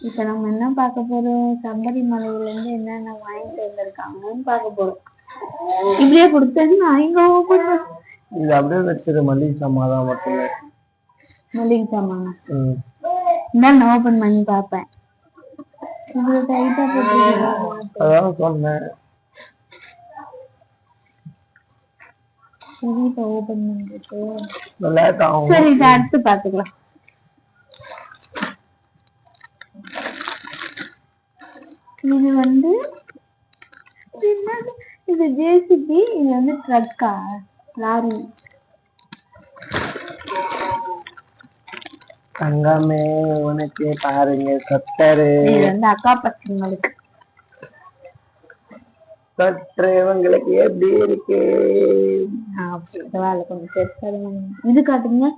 இப்ப நம்ம என்ன பார்க்க போறோம்? சபரிமலையில இருந்து என்னென்ன வாங்கிட்டு வந்திருக்காங்கன்னு பார்க்க போறோம். இப்படியே கொடுத்தேன்னா இங்க கொஞ்சம் இது அப்படியே வச்சிரு மல்லிகை சாமான் தான் மட்டுமே. மளிகை சாமான்? ம். நான் ஓபன் பண்ணி பார்ப்பேன். இவ்வளவு டைட்டா போட்டு அதான் சொன்னேன். சரி இப்ப ஓபன் பண்ணிட்டு. சரி இதை அடுத்து பாத்துக்கலாம் இது வந்து இது ஜேசிபி இது வந்து ட்ரக்கா லாரி தங்கமே உனக்கு பாருங்க கத்தரு இது வந்து அக்கா பசங்களுக்கு. கற்று இவங்களுக்கு எப்படி இருக்கு? பரவாயில்ல கொஞ்சம் பெருசா. இது காட்டுங்க.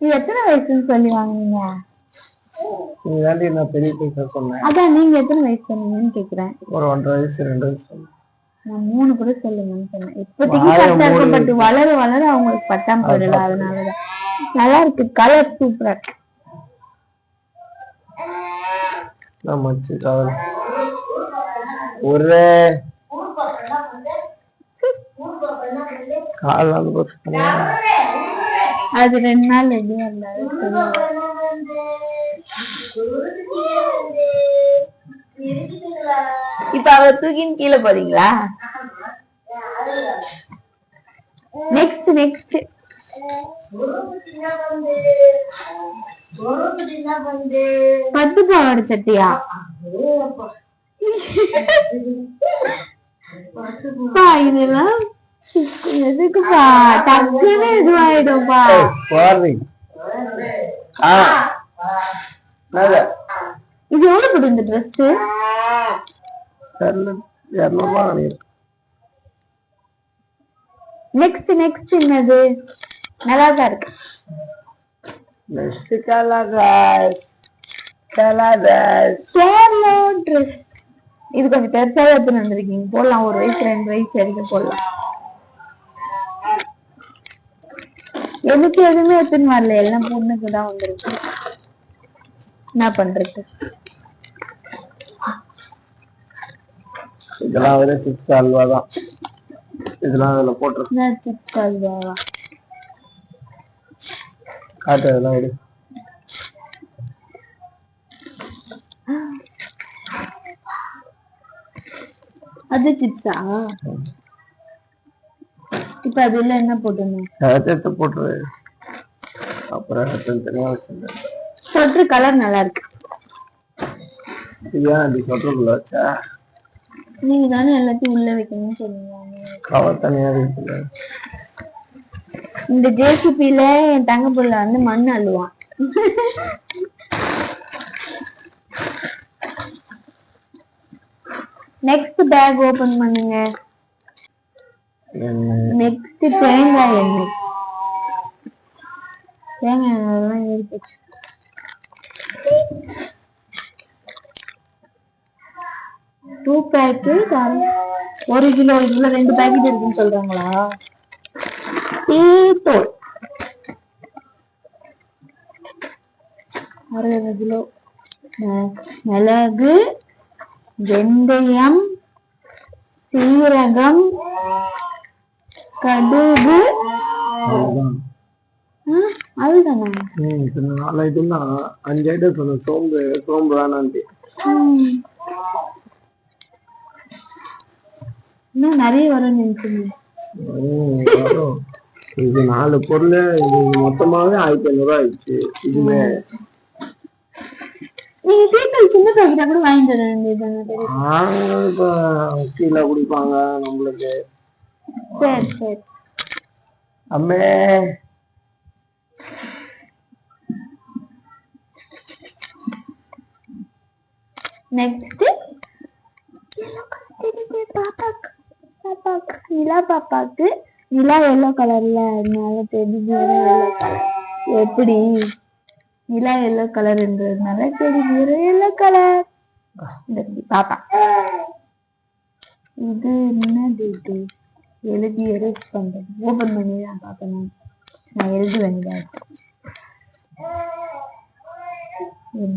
இது எத்தனை வயசுன்னு சொல்லி வாங்குனீங்க? நீ தாண்டி நான் பெரிய பைசா சொன்னேன். அதான் நீங்க எத்தனை வயசு சொன்னீங்கன்னு கேக்குறேன். ஒரு ஒன்றரை வயசு ரெண்டு வயசு சொன்னேன். நான் மூணு கூட சொல்லுங்கன்னு சொன்னேன். இப்போதைக்கு வாயை கரெக்டா இருக்கும் மூடு. பட் வளர வளர அவங்களுக்கு பத்தாம போயிடல அதனாலதான். நல்லா இருக்கு கலர் சூப்பரா இருக்கு. நான் மச்சு கவலை ஒரு. கால் வந்து போட்டு அது ரெண்டு நாள் எப்படி இப்ப தூக்கின்னு கீழே போறீங்களா? நெக்ஸ்ட் நெக்ஸ்ட் பத்து பாவாடை சட்டியா இதெல்லாம் எதுக்குப்பா? டக்குன்னு இதுவாயிடும்பா? இது எவ்வளவு இந்த ட்ரெஸ் தெரியல இரநூறுபா நினைக்கிறேன் நெக்ஸ்ட் நெக்ஸ்ட் என்னது நல்லா தான் இருக்கு next colour colour Kerala dress இது கொஞ்சம் பெருசாவே எடுத்துன்னு வந்திருக்கீங்க போடலாம் ஒரு வயசு ரெண்டு வயசு வரைக்கும் போடலாம் எனக்கு எதுவுமே எடுத்துன்னு வரல எல்லாம் பொண்ணுக்கு தான் வந்திருக்கு என்ன பண்றது இதெல்லாம் வெறும் சிக்ஸ் அல்வா தான் இதெல்லாம் அதில் போட்டுருக்கு என்ன சிப்ஸ் அல்வாவா காட்டு அதெல்லாம் விடு. அது சிப்ஸா இப்ப அதுல என்ன போட்டுருந்தேன் எடுத்து போட்டுரு. அப்புறம் எடுத்து தனியாக வச்சிருந்தேன். கலர் நல்லா இருக்கு. ஏன் அப்படி சொல்றதுல வச்சா? நீங்க தானே எல்லாத்தையும் உள்ள வைக்கணும்னு சொன்னீங்க கவர் தனியாக இருக்குல்ல. இந்த ஜேசிபில என் தங்க புள்ள வந்து மண் அள்ளுவான். நெக்ஸ்ட் பேக் ஓபன் பண்ணுங்க. நெக்ஸ்ட் தேங்காய் எண்ணெய். தேங்காய் எண்ணெய்லாம் இருக்கு டூ பேக்கெட் ஒரு கிலோ இதுல ரெண்டு பேக்கெட் இருக்குன்னு சொல்றாங்களா? டீத்தூள் அறுபது கிலோ. மிளகு வெந்தயம் சீரகம் கடுகு. அதுதானா. அஞ்சு ஐட்டம் சொன்னேன். சோம்பு சோம்பு வேணான்ட்டு. இன்னும் நிறைய வரும்னு நினைச்சீங்க வரும். இது நாலு பொருள் இது மொத்தமாவே ஆயிரத்தி ஐநூறுரூவா ஆயிடுச்சு. இதுவே. நீங்க டீத்தூள் சின்ன பாக்கெட்டா கூட வாங்கிட்டு வர இப்போ கீழே குடிப்பாங்க நம்மளுக்கு. சரி சரி. அம்மே. நெக்ஸ்ட் பாப்பாக்கு பாப்பாக்கு நிலா பாப்பாக்கு நிலா எல்லோ கலர்ல அதனால எல்லோ கலர் எப்படி? நிலா எல்லோ கலர்ன்றதுனால தெரிஞ்சு எல்லோ கலர் பாப்பா. இது என்னது இது? எழுதி எரேஸ் பண்றது. ஓபன் பண்ணி தான் பார்க்கணும். நான் எழுதி வேண்டியதா இருக்கு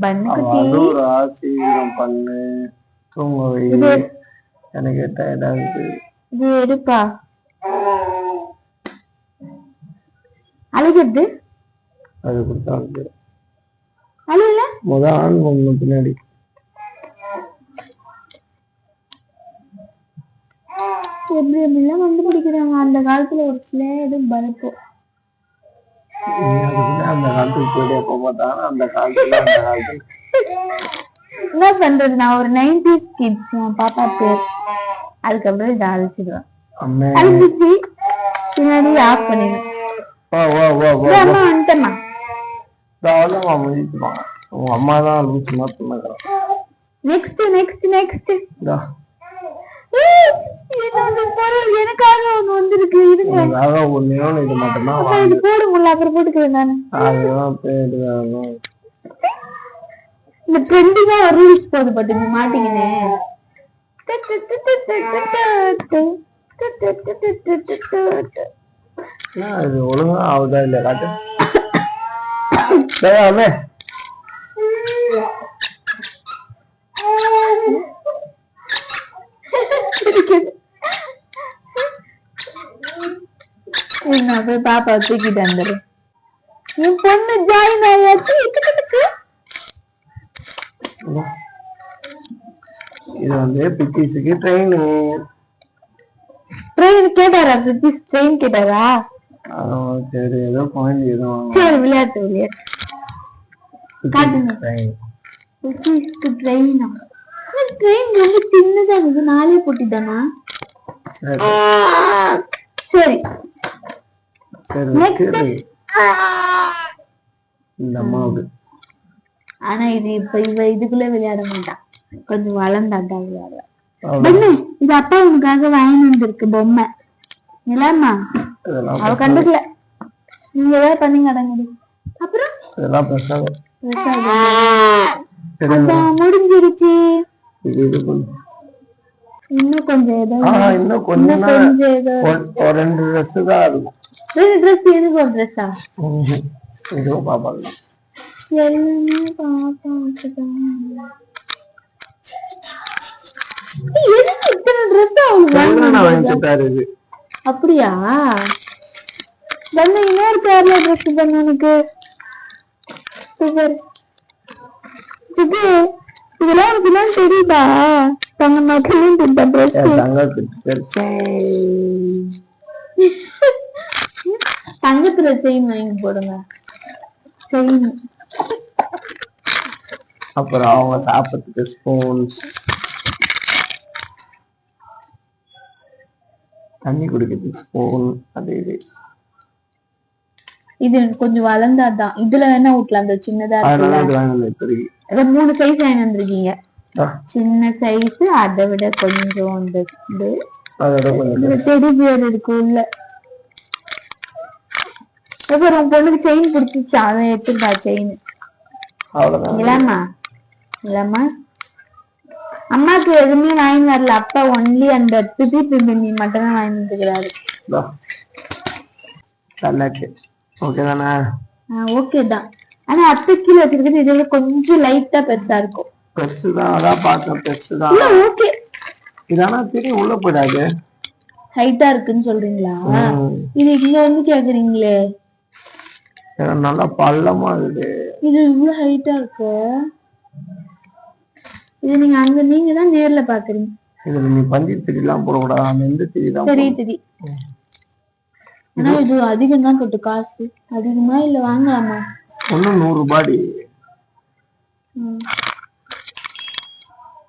பண்ணுக்கு அவ அழுவுறா சீக்கிரம் பண்ணு. தூங்க வை எனக்கு டயர்ட் ஆகுது. இது எடுப்பா. அழுகிறது. அது கொடுத்தா அழுகல? முத ஆண் பொண்ணு பின்னாடி எப்படி எப்படிலாம் கண்டுபிடிக்கிறாங்க அந்த காலத்துல ஒரு சில இது பருப்பு. அந்த காலத்துக்கு போயிட்டே போக அந்த காலத்துல அந்த காலத்துல. என்ன பண்றது? நான் ஒரு நைன்டிஸ் கிட்ஸ் என் பாப்பா பேர். அதுக்கப்புறம் அம்மே. அழைச்சிச்சு பின்னாடி ஆஃப் பண்ணிடுவேன். அம்மா வந்துட்டேம்மா. தாராளமா முடிச்சுப்பாங்க உங்க அம்மா தான் லூசு மாதிரி சொன்னாங்க நெக்ஸ்ட் நெக்ஸ்ட் எனக்காக ஒண்ணு வந்திருக்கு. இருங்க. ஒண்ணே ஒண்ணு இது அப்பா இது போட முடியல அப்புறம் போட்டுக்கிறேன் நானு. அதுதான் போயிட்டு இந்த ட்ரெண்டிங்கா ரீல்ஸ் போது பாட்டுங்க மாட்டிக்கினே என்ன ஒழுங்கா ஆகுதா இல்ல காட்டு? சரி நான் போய் பாப்பா தூக்கிட்டு வந்துடுறேன் என் பொண்ணு ஜாயின் ஆயாச்சு. இது வந்து பிக்கிஸுக்கு ட்ரெயின் ட்ரெயின் கேட்டாரா பிரிட்டிஷ் ட்ரெயின் கேட்டாரா? சரி ஏதோ குழந்தை ஏதோ சரி விளையாட்டு விளையாட்டு. காட்டுங்க. பிரிட்டிஷ்க்கு ட்ரெயினா ட்ரெயின் ரொம்ப சின்னதா இருக்குது. நாளே போட்டிதானா சரி. சரி. இந்த அம்மாவுக்கு. ஆனா இது இப்ப இவ இதுக்குள்ள விளையாட மாட்டான் கொஞ்சம் வளர்ந்தாட்டா விளையாடுவா. அவ்வளவு. பொண்ணு இது அப்பா உனக்காக வாங்கி வந்திருக்கு பொம்மை. நிலாமா அவ கண்டுக்கல. நீங்க ஏதாவது பண்ணீங்க அடங்குது அப்புறம்? இதெல்லாம் பெருசா சரி அதான் முடிஞ்சிருச்சு. இன்னும் கொஞ்சம் ஏதோ ஆ இன்னும் கொஞ்சம் ஒரு- ரெண்டு ட்ரெஸ் தான் இருக்கும் ரெண்டு ட்ரெஸ் எதுக்கு ஒரு ட்ரெஸ்ஸா ம்ஹும். இதுவும் பாப்பாங்க எல்லாமே பாப்பாக்குதான் ஏய், எதுக்கு இத்தனை ட்ரெஸ் அவளுக்கு இது. அப்படியா? பண்ண இன்னொரு பேர்ல ட்ரெஸ் பண்ண சூப்பர் சுகு இதெல்லாம் உனக்கு எல்லாம் தெரியுதா? தங்க மக்களும் இந்த ட்ரெஸ் தங்கத்துல செயின் வாங்கி போடுங்க. செயின் அப்புறம் அவங்க சாப்பிட்றதுக்கு ஸ்பூன்ஸ் தண்ணி குடிக்கிறதுக்கு ஸ்பூன் அது இது. இது கொஞ்சம் வளர்ந்தாதான். இதுல வேணா ஊட்டலாம். அந்த சின்னதா இருக்குல்ல. மூணு சைஸ் வாங்கி வந்திருக்கீங்க. சின்ன சைஸ் அதை விட கொஞ்சம் இந்த இது டெடி பியர் இருக்கு உள்ள. அப்புறம் உன் பொண்ணுக்கு செயின் பிடிச்சிச்சா அதை எடுத்துட்டா செயின் அவ்வளவுதான். இல்லாமா? இல்லாமா? அம்மாக்கு எதுவுமே வாங்கி வரல. அப்பா ஒன்லி அந்த பிபி பிபி மட்டும் தான் வாங்கி வந்துக்கிறாரு. சல்லாக்கு ஓகே தானே? ஓகே தான். ஆனா அத்தை கீழே வச்சிருக்கிறது இதை விட கொஞ்சம் லைட்டா பெருசா இருக்கும். பெருசு தான். அதான் பார்த்தேன் பெருசு தான். ஓகே இதானா திரும்பி உள்ள போயிடாது. ஹைட்டா இருக்குன்னு சொல்றீங்களா. இது இங்க வந்து கேக்குறீங்களே. நல்லா பள்ளமா இருக்குது. இது இவ்வளவு ஹைட்டா இருக்கு? இது நீங்க அங்க நீங்க தான் நேர்ல பாக்குறீங்க. இதுல நீ பஞ்சு திரிலாம் போடக்கூடாது. அந்த இந்த திரி தான் சரி சரி ஆனா இது அதிகம் தான் போட்டு காசு. அதிகமா இல்ல வாங்கலாமா? ஒன்றும் நூறு ரூபாடி.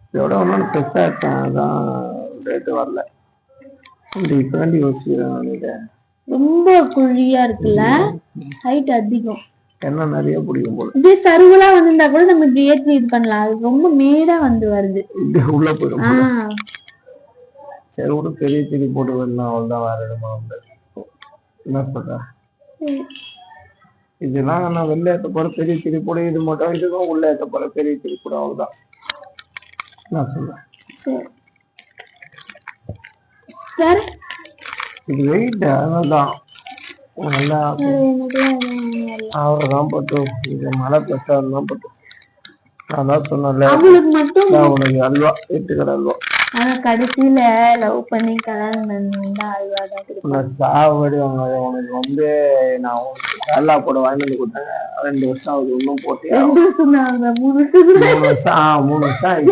இதோட ஒன்றும் பெருசா இருக்கேன் அதான் ரேட்டு வரல. இப்பதாண்டி யோசிக்கிறேன் ரொம்ப குழியா இருக்குல்ல? ஹைட் அதிகம். என்ன நிறைய பிடிக்கும் போல. இதே சருவலா வந்திருந்தா கூட நம்ம இப்படி ஏற்றி இது பண்ணலாம். அது ரொம்ப மேடா வந்து வருது. இது உள்ள போயிடும். ஆஹ் சரி விட பெரிய திரி போட்டு வரலாம் அவ்வளோதான் வேற இடமா வந்து என்ன சொல்ற. இதெல்லாம் நான் வெளில ஏற்ற போற பெரிய திரி போட இது மட்டும் இதுக்கும் உள்ள ஏற்ற போற பெரிய திரி போட அவ்வளோதான் நான் சொல்றேன் வேற? இது வெயிட் அதனால்தான் நல்லா வரல. அவ்வளோதான் பட்டு இது மழை பிரசாதம் தான் பட்டு. நான் தான் சொன்னேன்ல அவளுக்கு மட்டும் நான் உனக்கு அல்வா வீட்டுக்கடை அல்வா. ஆனா கடைசியில லவ் பண்ணி கல்யாணம் பண்ணா அல்வா தான் சாவடி அவங்க உனக்கு வந்து நான் உனக்கு கேரளா போட வாங்கிட்டு வந்து கொடுத்தேன். ரெண்டு வருஷம் ஆகுது இன்னும் போட்டியா? ரெண்டு வருஷம் தான் ஆகுதா? மூணு வருஷம் தான். மூணு வருஷம் ஆ மூணு வருஷம்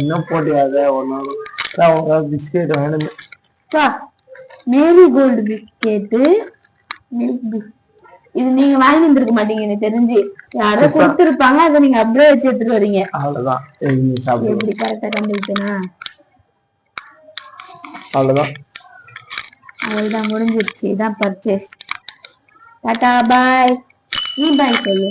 இன்னும் போட்டியாத ஒன்றும் அவங்க பிஸ்கெட் வேணுமே மேரி கோல்டு பிஸ்கெட்டு இது நீங்க வாங்கி வந்திருக்க மாட்டீங்க எனக்கு தெரிஞ்சு. யாரோ கொடுத்துருப்பாங்க அதை நீங்க அப்படியே வச்சு எடுத்துட்டு வரீங்க. சாப்பிடு. எப்படி கரெக்டா கண்டுபிடிச்சனா? அவ்வளோதான் அவ்வளவுதான் முடிஞ்சிருச்சு. இதான் பர்ச்சேஸ் டாடா பாய் நீ பாய் சொல்லு.